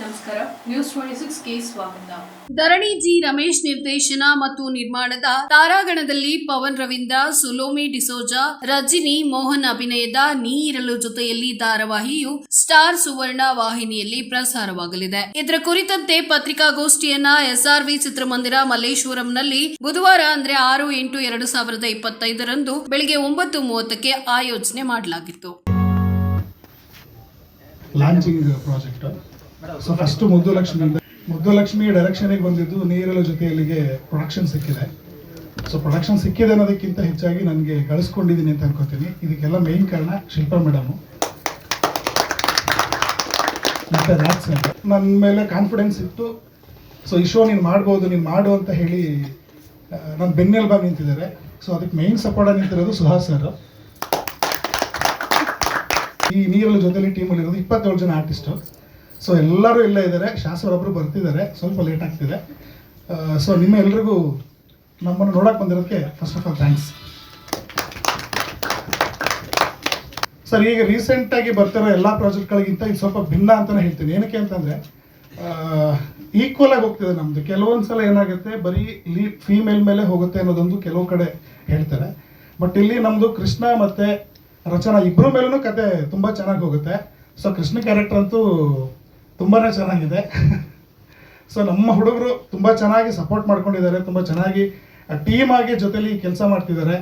ನಮಸ್ಕಾರ. News twenty six K ಸ್ವಾಗತ. ಧರಣಿ G Ramesh ನಿರ್ದೇಶನ ಮತ್ತು ನಿರ್ಮಾಣದ ತಾರಾಗಣದಲ್ಲಿ ಪವನ್ ರವೀಂದ್ರ ಸುಲೋಮಿ ಡಿಸೋಜಾ ರಜಿನಿ ಮೋಹನ್ ಅಭಿನಯದ ನೀರಲು ಜೊತೆಯಲ್ಲಿ ಧಾರಾವಾಹಿಯು ಸ್ಟಾರ್ ಸುವರ್ಣ ವಾಹಿನಿಯಲ್ಲಿ ಪ್ರಸಾರವಾಗಲಿದೆ. ಇದರ ಕುರಿತಂತೆ ಪತ್ರಿಕಾಗೋಷ್ಠಿಯನ್ನ ಎಸ್ಆರ್ವಿ ಚಿತ್ರಮಂದಿರ ಮಲ್ಲೇಶ್ವರಂನಲ್ಲಿ ಬುಧವಾರ ಅಂದ್ರೆ ಆರು ಎಂಟು ಎರಡು ಸಾವಿರದ ಇಪ್ಪತ್ತೈದರಂದು ಬೆಳಗ್ಗೆ ಒಂಬತ್ತು ಮೂವತ್ತಕ್ಕೆ ಆಯೋಜನೆ ಮಾಡಲಾಗಿತ್ತು. ಲಾಂಚಿಂಗ್ ಪ್ರಾಜೆಕ್ಟ್ ಸೊ ಫಸ್ಟ್ ಮುದ್ದು ಲಕ್ಷ್ಮಿಯಿಂದ ಮುದ್ದು ಲಕ್ಷ್ಮಿ ಡೈರೆಕ್ಷನಿಗೆ ಬಂದಿದ್ದು ನೀರಲ ಜೊತೆಯಲ್ಲಿಗೆ ಪ್ರೊಡಕ್ಷನ್ ಸಿಕ್ಕಿದೆ. ಸೊ ಪ್ರೊಡಕ್ಷನ್ ಸಿಕ್ಕಿದೆ ಅನ್ನೋದಕ್ಕಿಂತ ಹೆಚ್ಚಾಗಿ ನನಗೆ ಗಳಿಸ್ಕೊಂಡಿದ್ದೀನಿ ಅಂತ ಅನ್ಕೋತೀನಿ. ಇದಕ್ಕೆಲ್ಲ ಮೇನ್ ಕಾರಣ ಶಿಲ್ಪಾ ಮೇಡಮು ಮತ್ತೆ ಸರ್ ನನ್ನ ಮೇಲೆ ಕಾನ್ಫಿಡೆನ್ಸ್ ಇತ್ತು. ಸೊ ಈ ಶೋ ನೀನು ಮಾಡ್ಬೋದು, ನೀನು ಮಾಡು ಅಂತ ಹೇಳಿ ನನ್ನ ಬೆನ್ನೆಲ್ಬಾ ನಿಂತಿದ್ದಾರೆ. ಸೊ ಅದಕ್ಕೆ ಮೇನ್ ಸಪೋರ್ಟ್ ನಿಂತಿರೋದು ಸುಹಾಸ್ ಸರ್ ಈ ನೀರಲ್ಲಿ ಜೊತೆಲಿ ಟೀಮಲ್ಲಿರೋದು ಇಪ್ಪತ್ತೇಳು ಜನ ಆರ್ಟಿಸ್ಟು ಸೊ ಎಲ್ಲರೂ ಇಲ್ಲೇ ಇದ್ದಾರೆ. ಶಾಸಕರೊಬ್ಬರು ಬರ್ತಿದ್ದಾರೆ. ಸ್ವಲ್ಪ ಲೇಟ್ ಆಗ್ತಿದೆ. ಸೊ ನಿಮ್ಮ ಎಲ್ರಿಗೂ ನಮ್ಮನ್ನು ನೋಡಕ್ಕೆ ಬಂದಿರೋದಕ್ಕೆ first of all thanks sir ಈಗ ರೀಸೆಂಟಾಗಿ ಬರ್ತಿರೋ ಎಲ್ಲ ಪ್ರಾಜೆಕ್ಟ್ಗಳಿಗಿಂತ ಇದು ಸ್ವಲ್ಪ ಭಿನ್ನ ಅಂತಲೇ ಹೇಳ್ತೀನಿ. ಏನಕ್ಕೆ ಅಂತಂದರೆ ಈಕ್ವಲ್ ಆಗಿ ಹೋಗ್ತಿದೆ ನಮ್ಮದು ಕೆಲವೊಂದು ಸಲ ಏನಾಗುತ್ತೆ, ಬರೀ ಲೀ ಫೀಮೇಲ್ ಮೇಲೆ ಹೋಗುತ್ತೆ ಅನ್ನೋದೊಂದು ಕೆಲವು ಕಡೆ ಹೇಳ್ತಾರೆ. ಬಟ್ ಇಲ್ಲಿ ನಮ್ಮದು ಕೃಷ್ಣ ಮತ್ತು ರಚನಾ ಇಬ್ಬರ ಮೇಲೂ ಕತೆ ತುಂಬ ಚೆನ್ನಾಗಿ ಹೋಗುತ್ತೆ. ಸೊ ಕೃಷ್ಣ ಕ್ಯಾರೆಕ್ಟರ್ ಅಂತೂ ತುಂಬಾ ಚೆನ್ನಾಗಿದೆ. ಸೊ ನಮ್ಮ ಹುಡುಗರು ತುಂಬ ಚೆನ್ನಾಗಿ ಸಪೋರ್ಟ್ ಮಾಡ್ಕೊಂಡಿದ್ದಾರೆ, ತುಂಬ ಚೆನ್ನಾಗಿ ಟೀಮ್ ಆಗಿ ಜೊತೆಲಿ ಕೆಲಸ ಮಾಡ್ತಿದ್ದಾರೆ.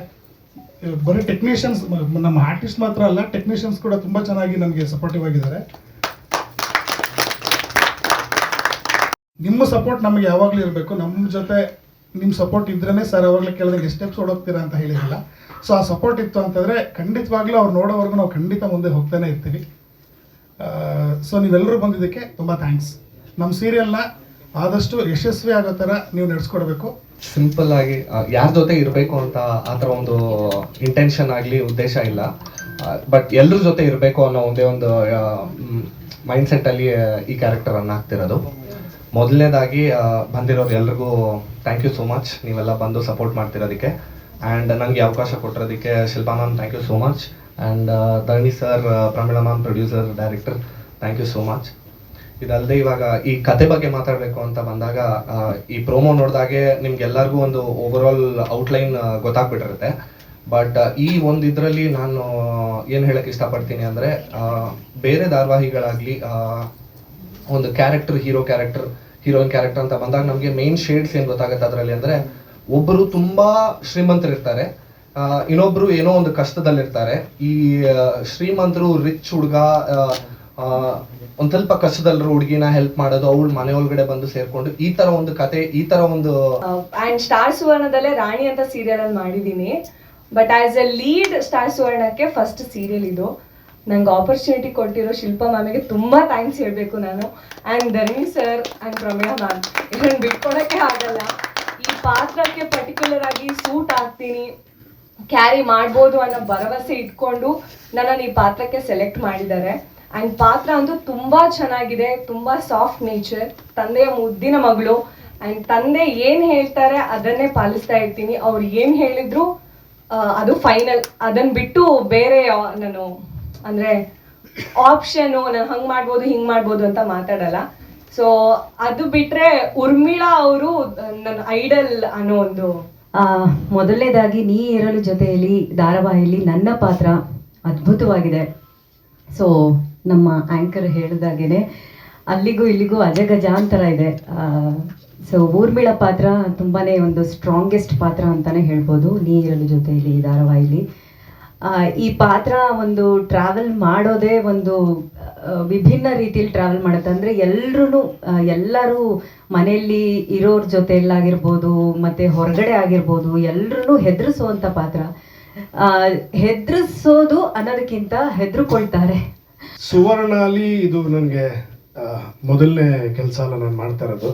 ಬರೀ ಟೆಕ್ನಿಷಿಯನ್ಸ್ ನಮ್ಮ ಆರ್ಟಿಸ್ಟ್ ಮಾತ್ರ ಅಲ್ಲ ಟೆಕ್ನಿಷಿಯನ್ಸ್ ಕೂಡ ತುಂಬ ಚೆನ್ನಾಗಿ ನಮಗೆ ಸಪೋರ್ಟಿವ್ ಆಗಿದ್ದಾರೆ. ನಿಮ್ಮ ಸಪೋರ್ಟ್ ನಮಗೆ ಯಾವಾಗಲೂ ಇರಬೇಕು. ನಮ್ಮ ಜೊತೆ ನಿಮ್ಮ ಸಪೋರ್ಟ್ ಇದ್ರೇ ಸರ್ ಅವಾಗಲೇ ಕೇಳಿದಂಗೆ ಸ್ಟೆಪ್ಸ್ ಓಡೋಗ್ತೀರಾ ಅಂತ ಹೇಳಿದಿಲ್ಲ ಸೊ ಆ ಸಪೋರ್ಟ್ ಇತ್ತು ಅಂತಂದರೆ ಖಂಡಿತವಾಗ್ಲೂ ಅವ್ರು ನೋಡೋವರೆಗೂ ನಾವು ಖಂಡಿತ ಮುಂದೆ ಹೋಗ್ತಾನೆ ಇರ್ತೀವಿ. ಸೊ ನೀವೆಲ್ಲರೂ ಬಂದಿದ್ದಕ್ಕೆ ತುಂಬ ಥ್ಯಾಂಕ್ಸ್ ನಮ್ಮ ಸೀರಿಯಲ್ನ ಆದಷ್ಟು ಯಶಸ್ವಿ ಆಗೋ ಥರ ನೀವು ನಡೆಸ್ಕೊಡ್ಬೇಕು. ಸಿಂಪಲ್ ಆಗಿ ಯಾರ ಜೊತೆ ಇರಬೇಕು ಅಂತ ಆ ಥರ ಒಂದು ಇಂಟೆನ್ಷನ್ ಆಗಲಿ ಉದ್ದೇಶ ಇಲ್ಲ. ಬಟ್ ಎಲ್ಲರ ಜೊತೆ ಇರಬೇಕು ಅನ್ನೋ ಒಂದೇ ಒಂದು ಮೈಂಡ್ಸೆಟ್ ಅಲ್ಲಿ ಈ ಕ್ಯಾರೆಕ್ಟರನ್ನು ಹಾಕ್ತಿರೋದು. ಮೊದಲನೇದಾಗಿ ಬಂದಿರೋರು ಎಲ್ರಿಗೂ ಥ್ಯಾಂಕ್ ಯು ಸೋ ಮಚ್ ನೀವೆಲ್ಲ ಬಂದು ಸಪೋರ್ಟ್ ಮಾಡ್ತಿರೋದಕ್ಕೆ. ಆ್ಯಂಡ್ ನನಗೆ ಅವಕಾಶ ಕೊಟ್ಟಿರೋದಕ್ಕೆ Shilpa ma'am thank you so much and Dharani sir Pramila ma'am producer director thank you so much ಇದಲ್ಲದೆ ಇವಾಗ ಈ ಕತೆ ಬಗ್ಗೆ ಮಾತಾಡಬೇಕು ಅಂತ ಬಂದಾಗ ಈ ಪ್ರೋಮೋ ನೋಡಿದಾಗೆ ನಿಮ್ಗೆಲ್ಲರಿಗೂ ಒಂದು ಓವರ್ ಆಲ್ ಔಟ್ಲೈನ್ ಗೊತ್ತಾಗ್ಬಿಟ್ಟಿರುತ್ತೆ. ಬಟ್ ಈ ಒಂದು ಇದರಲ್ಲಿ ನಾನು ಏನು ಹೇಳಕ್ ಇಷ್ಟಪಡ್ತೀನಿ ಅಂದರೆ ಬೇರೆ ಧಾರಾವಾಹಿಗಳಾಗಲಿ ಒಂದು character hero character heroine character ಅಂತ ಬಂದಾಗ ನಮಗೆ ಮೇನ್ ಶೇಡ್ಸ್ ಏನು ಗೊತ್ತಾಗುತ್ತೆ ಅದರಲ್ಲಿ ಅಂದರೆ ಒಬ್ಬರು ತುಂಬ ಶ್ರೀಮಂತರಿರ್ತಾರೆ. ಇನ್ನೊಬ್ರು ಏನೋ ಒಂದು ಕಷ್ಟದಲ್ಲಿರ್ತಾರೆ. ಈ ಶ್ರೀಮಂತರು ರಿಚ್ ಹುಡುಗ ಒಂದ್ ಸ್ವಲ್ಪ ಕಷ್ಟದಲ್ಲಿರೋ ಹುಡುಗಿನ ಹೆಲ್ಪ್ ಮಾಡೋದು, ಅವಳ ಮನೆ ಒಳಗಡೆ ಬಂದು ಸೇರ್ಕೊಂಡು ಈ ತರ ಒಂದು ಕತೆ, ಈ ತರ ಒಂದು ಅಂಡ್ ಸ್ಟಾರ್ ಸುವರ್ಣದಲ್ಲೇ ರಾಣಿ ಅಂತ ಸೀರಿಯಲ್ ಅಲ್ಲಿ ಮಾಡಿದೀನಿ but as a lead star ಸುವರ್ಣಕ್ಕೆ first serial ಇದು. ನಂಗೆ ಆಪರ್ಚುನಿಟಿ ಕೊಟ್ಟಿರೋ ಶಿಲ್ಪಾ ಮ್ಯಾಮಿಗೆ ತುಂಬಾ ಥ್ಯಾಂಕ್ಸ್ ಹೇಳಬೇಕು ನಾನು. And Dharani sir and Pramila ma'am ಇದನ್ನು ಬಿಟ್ಕೊಡೋಕ್ಕೆ ಆಗಲ್ಲ. ಈ ಪಾತ್ರಕ್ಕೆ ಪರ್ಟಿಕ್ಯುಲರ್ ಆಗಿ ಸೂಟ್ ಆಗ್ತೀನಿ ಕ್ಯಾರಿ ಮಾಡ್ಬೋದು ಅನ್ನೋ ಭರವಸೆ ಇಟ್ಕೊಂಡು ನನ್ನನ್ನು ಈ ಪಾತ್ರಕ್ಕೆ ಸೆಲೆಕ್ಟ್ ಮಾಡಿದ್ದಾರೆ. ಆ್ಯಂಡ್ ಪಾತ್ರ ಅಂತೂ ತುಂಬ ಚೆನ್ನಾಗಿದೆ, ತುಂಬ ಸಾಫ್ಟ್ ನೇಚರ್ ತಂದೆಯ ಮುದ್ದಿನ ಮಗಳು. ಆ್ಯಂಡ್ ತಂದೆ ಏನು ಹೇಳ್ತಾರೆ ಅದನ್ನೇ ಪಾಲಿಸ್ತಾ ಇರ್ತೀನಿ. ಅವ್ರು ಏನು ಹೇಳಿದ್ರು ಅದು ಫೈನಲ್ ಅದನ್ನ ಬಿಟ್ಟು ಬೇರೆ ನಾನು, ಅಂದರೆ ಆಪ್ಷನು ನಾನು ಹಂಗೆ ಮಾಡ್ಬೋದು, ಹಿಂಗೆ ಮಾಡ್ಬೋದು ಅಂತ ಮಾತಾಡಲ್ಲ. ಸೊ ಅದು ಬಿಟ್ಟರೆ ಉರ್ಮಿಳಾ ಅವರು ನನ್ನ ಐಡಲ್ ಅನ್ನೋ ಒಂದು ಮೊದಲನೇದಾಗಿ ನೀ ಇರಲು ಜೊತೆಯಲ್ಲಿ ಧಾರಾವಾಹಿಯಲ್ಲಿ ನನ್ನ ಪಾತ್ರ ಅದ್ಭುತವಾಗಿದೆ. ಸೊ ನಮ್ಮ ಆ್ಯಂಕರ್ ಹೇಳಿದಾಗೇನೆ, ಅಲ್ಲಿಗೂ ಇಲ್ಲಿಗೂ ಅಜಗಜಾಂತರ ಇದೆ. ಸೊ ಊರ್ಮಿಳ ಪಾತ್ರ ತುಂಬಾ ಒಂದು ಸ್ಟ್ರಾಂಗೆಸ್ಟ್ ಪಾತ್ರ ಅಂತಲೇ ಹೇಳ್ಬೋದು, ನೀ ಇರಲು ಜೊತೆಯಲ್ಲಿ ಧಾರಾವಾಹಿಲಿ. ಈ ಪಾತ್ರ ಒಂದು ಟ್ರಾವೆಲ್ ಮಾಡೋದೇ ಒಂದು ವಿಭಿನ್ನ ರೀತಿಯಲ್ಲಿ ಟ್ರಾವೆಲ್ ಮಾಡುತ್ತೆ. ಅಂದರೆ ಎಲ್ಲರೂ ಎಲ್ಲರೂ ಮನೆಯಲ್ಲಿ ಇರೋರ ಜೊತೆಯಲ್ಲಾಗಿರ್ಬೋದು, ಮತ್ತು ಹೊರಗಡೆ ಆಗಿರ್ಬೋದು ಎಲ್ಲರೂ ಹೆದರಿಸುವಂಥ ಪಾತ್ರ. ಹೆದ್ರಿಸೋದು ಅನ್ನೋದಕ್ಕಿಂತ ಸುವರ್ಣ ಅಲ್ಲಿ ಇದು ನನಗೆ ಮೊದಲನೇ ಕೆಲಸ ಅಲ್ಲ ನಾನು ಮಾಡ್ತಾ ಇರೋದು.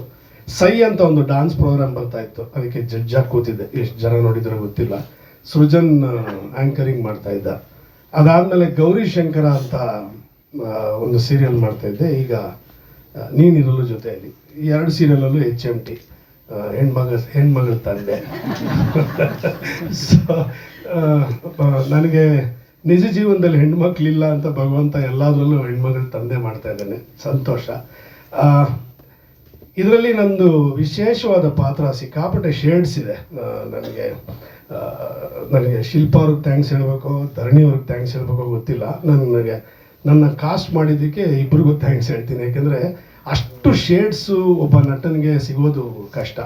ಸೈ ಅಂತ ಒಂದು ಡಾನ್ಸ್ ಪ್ರೋಗ್ರಾಮ್ ಬರ್ತಾ ಇತ್ತು. ಅದಕ್ಕೆ ಜಡ್ಜಾಗಿ ಕೂತಿದ್ದೆ. ಎಷ್ಟು ಜನ ನೋಡಿದ್ರೆ ಗೊತ್ತಿಲ್ಲ. ಸೃಜನ್ ಆಂಕರಿಂಗ್ ಮಾಡ್ತಾ ಇದ್ದ. ಅದಾದಮೇಲೆ ಗೌರಿ ಶಂಕರ ಅಂತ ಒಂದು ಸೀರಿಯಲ್ ಮಾಡ್ತಾ ಇದ್ದೆ. ಈಗ ನೀನಿರಲು ಜೊತೆಯಲ್ಲಿ. ಎರಡು ಸೀರಿಯಲಲ್ಲೂ ಎಚ್ ಎಂ ಟಿ ಹೆಣ್ಮಗ, ಹೆಣ್ಮಗಳ ತಂದೆ. ಸೊ ನನಗೆ ನಿಜ ಜೀವನದಲ್ಲಿ ಹೆಣ್ಮಕ್ಳಿಲ್ಲ ಅಂತ ಭಗವಂತ ಎಲ್ಲದರಲ್ಲೂ ಹೆಣ್ಮಗಳ ತಂದೆ ಮಾಡ್ತಾ ಇದ್ದಾನೆ. ಸಂತೋಷ. ಇದರಲ್ಲಿ ನಂದು ವಿಶೇಷವಾದ ಪಾತ್ರ ಸಿಕ್ಕಾಪಟ್ಟೆ ಶೇಡ್ಸ್ ಇದೆ. ನನಗೆ ನನಗೆ ಶಿಲ್ಪ ಅವ್ರಿಗೆ ಥ್ಯಾಂಕ್ಸ್ ಹೇಳಬೇಕು ಧರಣಿ ಅವ್ರಿಗೆ ಥ್ಯಾಂಕ್ಸ್ ಹೇಳಬೇಕು ಗೊತ್ತಿಲ್ಲ. ನನಗೆ ನನ್ನ ಕಾಸ್ಟ್ ಮಾಡಿದ್ದಕ್ಕೆ ಇಬ್ಬರಿಗೂ ಥ್ಯಾಂಕ್ಸ್ ಹೇಳ್ತೀನಿ. ಯಾಕೆಂದರೆ ಅಷ್ಟು ಶೇಡ್ಸು ಒಬ್ಬ ನಟನಿಗೆ ಸಿಗೋದು ಕಷ್ಟ.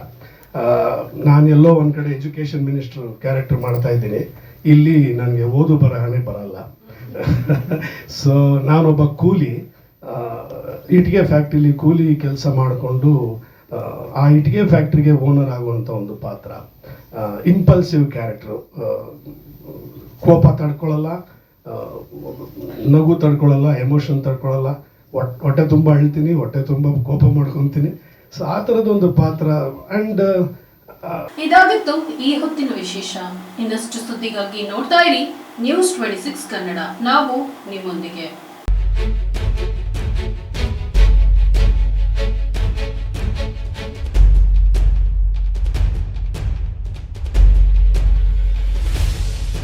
ನಾನು ಎಲ್ಲೋ ಒಂದು ಕಡೆ ಎಜುಕೇಷನ್ ಮಿನಿಸ್ಟ್ರು ಕ್ಯಾರೆಕ್ಟರ್ ಮಾಡ್ತಾ ಇದ್ದೀನಿ. ಇಲ್ಲಿ ನನಗೆ ಓದು ಬರಹನೇ ಬರಲ್ಲ. ಸೊ ನಾನೊಬ್ಬ ಕೂಲಿ ಇಟ್ಟಿಗೆ ಫ್ಯಾಕ್ಟ್ರಿಲಿ ಕೂಲಿ ಕೆಲಸ ಮಾಡಿಕೊಂಡು, ಆ ಇಟ್ಟಿಗೆ ಫ್ಯಾಕ್ಟ್ರಿಗೆ ಓನರ್ ಆಗುವಂಥ ಒಂದು ಪಾತ್ರ. ಇಂಪಲ್ಸಿವ್ ಕ್ಯಾರೆಕ್ಟ್ರು ಕೋಪ ತಡ್ಕೊಳ್ಳಲ್ಲ ನಗು ತಡ್ಕೊಳ್ಳಲ್ಲ ಎಮೋಷನ್ ತಡ್ಕೊಳ್ಳಲ್ಲ. ಹೊಟ್ಟೆ ತುಂಬ ಅಳ್ತೀನಿ, ಹೊಟ್ಟೆ ತುಂಬ ಕೋಪ ಮಾಡ್ಕೊತೀನಿ. ಸೊ ಆ ಥರದೊಂದು ಪಾತ್ರ. ಆ್ಯಂಡ್ ಇದಾಗಿತ್ತು ಈ ಹೊತ್ತಿನ ವಿಶೇಷ. ಇನ್ನಷ್ಟು ಸುದ್ದಿಗಾಗಿ ನೋಡ್ತಾ ಇರಿ ನ್ಯೂಸ್ ಟ್ವೆಂಟಿ ಸಿಕ್ಸ್ ಕನ್ನಡ. ನಾವು ನಿಮ್ಮೊಂದಿಗೆ.